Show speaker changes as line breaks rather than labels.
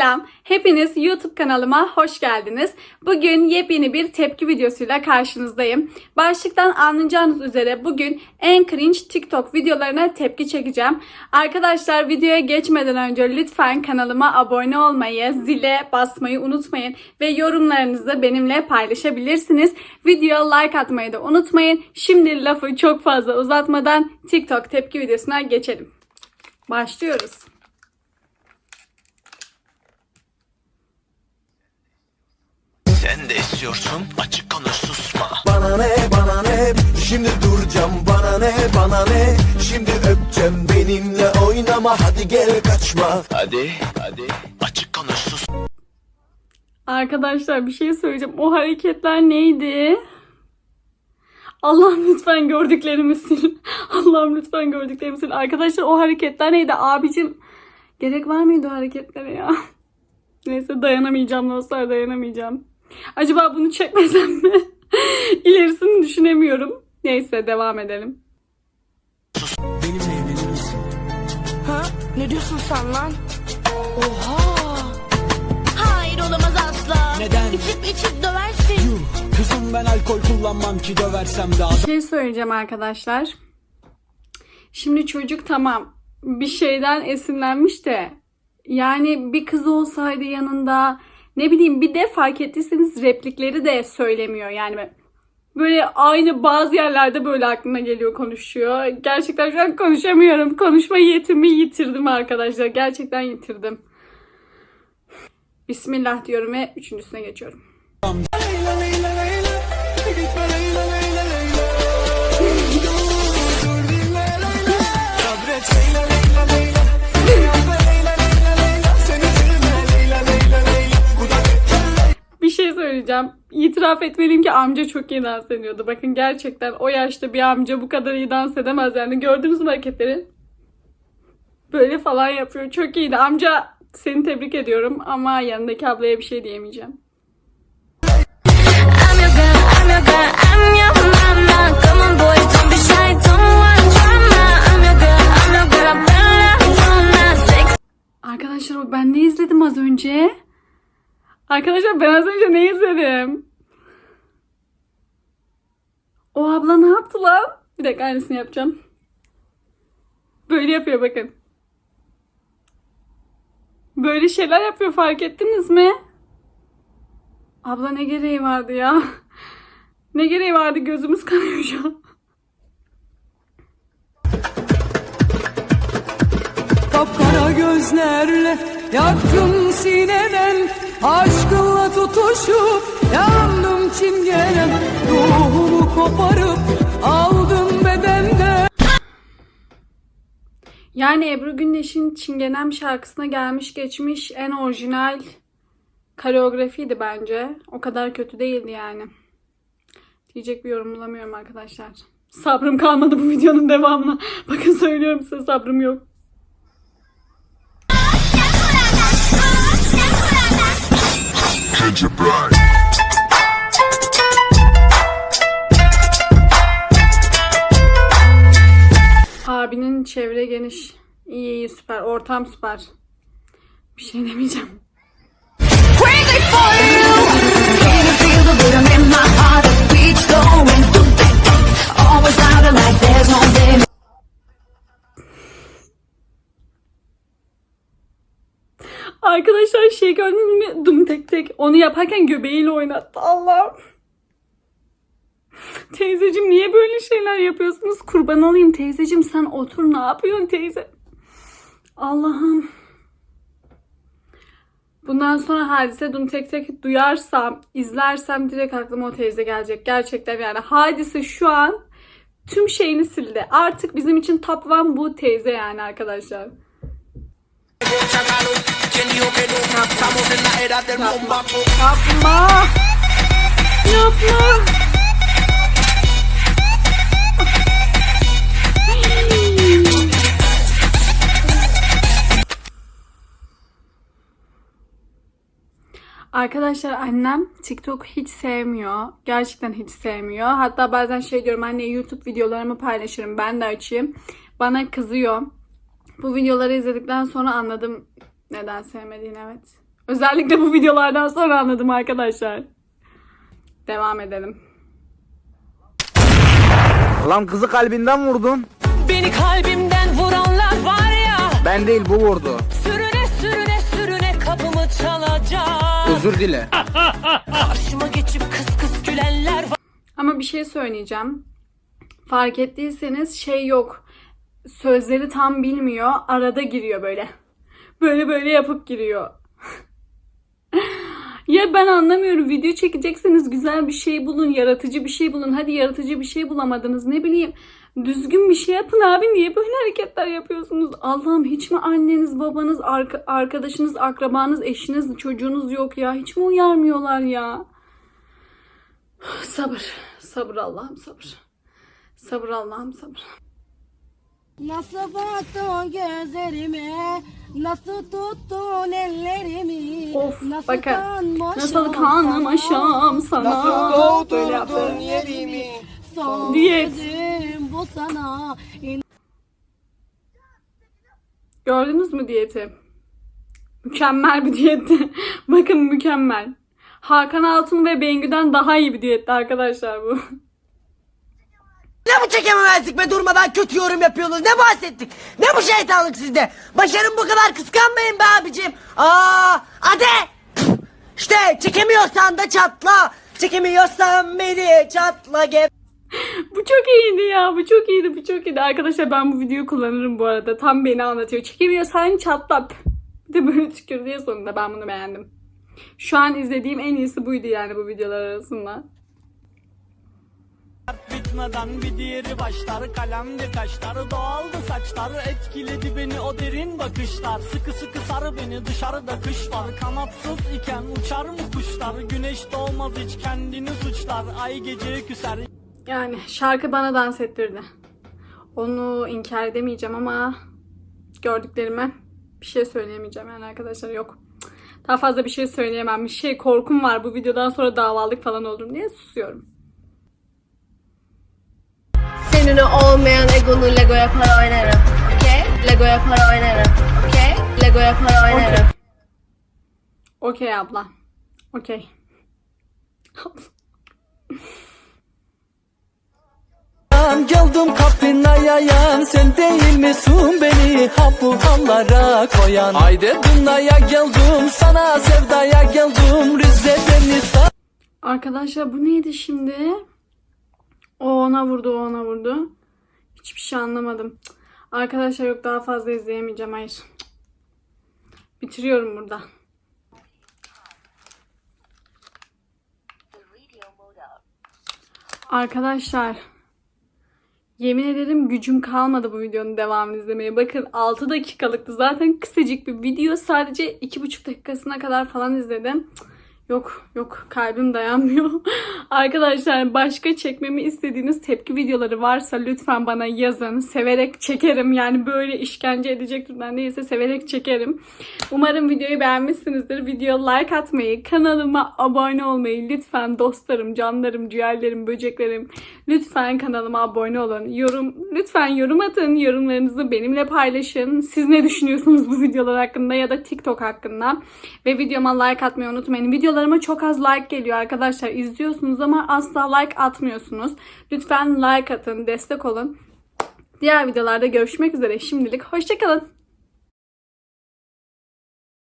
Selam, hepiniz YouTube kanalıma hoş geldiniz. Bugün yepyeni bir tepki videosuyla karşınızdayım. Başlıktan anlayacağınız üzere bugün en cringe TikTok videolarına tepki çekeceğim. Arkadaşlar videoya geçmeden önce lütfen kanalıma abone olmayı, zile basmayı unutmayın ve yorumlarınızı benimle paylaşabilirsiniz. Videoya like atmayı da unutmayın. Şimdi lafı çok fazla uzatmadan TikTok tepki videosuna geçelim. Başlıyoruz.
Sen de istiyorsun açık konuş susma
Bana ne bana ne şimdi duracağım bana ne bana ne şimdi öpeceğim benimle oynama hadi gel kaçma
Hadi hadi açık konuş sus
Arkadaşlar bir şey söyleyeceğim. O hareketler neydi? Allah'ım lütfen gördüklerimi sil. Allah'ım lütfen gördüklerimi sil. Arkadaşlar o hareketler neydi? Abicim gerek var mıydı o hareketlere ya? Neyse dayanamayacağım dostlar dayanamayacağım. Acaba bunu çekmesem mi? İlerisini düşünemiyorum. Neyse devam edelim.
Benimle evlenir misin?
Ha? Ne diyorsun sen lan? Oha! Hayır olamaz asla.
Neden?
İçip içip döversin.
Yuh, Kızım ben alkol kullanmam ki döversem de
Bir şey söyleyeceğim arkadaşlar. Şimdi çocuk tamam bir şeyden esinlenmiş de yani bir kız olsaydı yanında ne bileyim bir de fark ettiyseniz replikleri de söylemiyor yani böyle aynı bazı yerlerde böyle aklına geliyor konuşuyor. Gerçekten şu an konuşamıyorum. Konuşma yetimi yitirdim arkadaşlar. Gerçekten yitirdim. Bismillah diyorum ve üçüncüsüne geçiyorum. İtiraf etmeliyim ki amca çok iyi dans ediyordu. Bakın gerçekten o yaşta bir amca bu kadar iyi dans edemez yani. Gördünüz mü hareketleri? Böyle falan yapıyor. Çok iyiydi. Amca seni tebrik ediyorum ama yanındaki ablaya bir şey diyemeyeceğim. Arkadaşlar ben ne izledim az önce? Arkadaşlar ben az önce ne izledim? O abla ne yaptı lan? Bir dakika aynısını yapacağım. Böyle yapıyor bakın. Böyle şeyler yapıyor fark ettiniz mi? Abla ne gereği vardı ya? Ne gereği vardı gözümüz kanıyor şu an.
Kapkara gözlerle yaktın sineden Aşkınla tutuşup yandım çingenen Ruhumu koparıp aldın bedenden
Yani Ebru Gündeş'in Çingenem şarkısına gelmiş geçmiş en orijinal koreografiydi bence. O kadar kötü değildi yani. Diyecek bir yorum bulamıyorum arkadaşlar. Sabrım kalmadı bu videonun devamına. Bakın söylüyorum size sabrım yok. Abinin çevre geniş. İyi iyi süper. Ortam süper. Bir şey demeyeceğim.
Crazy for you. Can you feel the rhythm in my heart?
Arkadaşlar şey gördünüz mü? Dum tek tek. Onu yaparken göbeğiyle oynattı. Allah'ım. Teyzeciğim niye böyle şeyler yapıyorsunuz? Kurban olayım teyzeciğim sen otur ne yapıyorsun teyze? Allah'ım. Bundan sonra hadise dum tek tek duyarsam, izlersem direkt aklıma o teyze gelecek. Gerçekten yani hadise şu an tüm şeyini sildi. Artık bizim için top one bu teyze yani arkadaşlar. Yapma. Yapma. Arkadaşlar annem TikTok hiç sevmiyor. Gerçekten hiç sevmiyor. Hatta bazen şey diyorum anne YouTube videolarımı paylaşırım ben de açayım. Bana kızıyor. Bu videoları izledikten sonra anladım neden sevmediğini evet. Özellikle bu videolardan sonra anladım arkadaşlar. Devam edelim.
Lan kızı kalbinden vurdun.
Beni kalbimden vuranlar var ya
Ben değil bu vurdu.
Sürüne sürüne sürüne kapımı çalacak
Özür dile.
Karşıma geçip kıs kıs gülenler var
Ama bir şey söyleyeceğim. Fark ettiyseniz şey yok. Sözleri tam bilmiyor. Arada giriyor böyle. Böyle böyle yapıp giriyor. ya ben anlamıyorum. Video çekecekseniz güzel bir şey bulun. Yaratıcı bir şey bulun. Hadi yaratıcı bir şey bulamadınız. Ne bileyim. Düzgün bir şey yapın abi. Niye böyle hareketler yapıyorsunuz? Allah'ım hiç mi anneniz, babanız, arka- arkadaşınız, akrabanız, eşiniz, çocuğunuz yok ya? Hiç mi uyarmıyorlar ya? Sabır. Sabır Allah'ım sabır. Sabır Allah'ım sabır.
Nasıl baktın gözlerime Nasıl tuttun ellerimi
Of
Nasıl
bakın. Nasıl kanım aşam sana. Böyle yaptı.
Son
Diyet.
sözüm bu sana
Gördünüz mü diyeti? Mükemmel bir diyetti. Bakın mükemmel. Hakan Altun ve Bengü'den daha iyi bir diyetti arkadaşlar bu.
Ne bu çekememezlik be durmadan kötü yorum yapıyorsunuz ne bahsettik ne bu şeytanlık sizde başarım bu kadar kıskanmayın be abicim aa hadi işte çekemiyorsan da çatla çekemiyorsan beni çatla gel
Bu çok iyiydi ya. Bu çok iyiydi. Bu çok iyiydi. Arkadaşlar ben bu videoyu kullanırım bu arada. Tam beni anlatıyor. Çekemiyorsan çatlat. Bir de böyle tükür diye sonunda ben bunu beğendim. Şu an izlediğim en iyisi buydu yani bu videolar arasında.
Bitmeden bir diğeri başlar Kalemdi kaşları doğaldı saçları Etkiledi beni o derin bakışlar Sıkı sıkı sar beni dışarıda kış var Kanatsız iken uçar mı kuşlar Güneş doğmaz hiç kendini suçlar Ay gece küser
Yani şarkı bana dans ettirdi. Onu inkar edemeyeceğim ama gördüklerime bir şey söyleyemeyeceğim yani arkadaşlar yok. Daha fazla bir şey söyleyemem. Bir şey korkum var bu videodan sonra davalık falan olurum diye susuyorum.
Seninle olmayan egonu Lego yapar oynarım Okey? Lego yapar oynarım Okey? Lego yapar oynarım
Okey abla. Okey.
Geldim kapına yayan Sen değil misin beni ha bu hallara koyan Haydi dünyaya geldim sana sevdaya geldim Rize'den
Arkadaşlar bu neydi şimdi? Ona vurdu, o ona vurdu. Hiçbir şey anlamadım. Arkadaşlar yok daha fazla izleyemeyeceğim. Hayır. Bitiriyorum burada. Arkadaşlar yemin ederim gücüm kalmadı bu videonun devamını izlemeye. Bakın 6 dakikalıktı. Zaten kısacık bir video. Sadece 2,5 dakikasına kadar falan izledim. Yok yok kalbim dayanmıyor. Arkadaşlar başka çekmemi istediğiniz tepki videoları varsa lütfen bana yazın. Severek çekerim. Yani böyle işkence edecek türden değilse severek çekerim. Umarım videoyu beğenmişsinizdir. Video like atmayı, kanalıma abone olmayı lütfen dostlarım, canlarım, ciğerlerim, böceklerim lütfen kanalıma abone olun. Yorum lütfen yorum atın. Yorumlarınızı benimle paylaşın. Siz ne düşünüyorsunuz bu videolar hakkında ya da TikTok hakkında? Ve videoma like atmayı unutmayın. Videolarıma çok az like geliyor arkadaşlar. İzliyorsunuz ama asla like atmıyorsunuz. Lütfen like atın, destek olun. Diğer videolarda görüşmek üzere. Şimdilik hoşçakalın.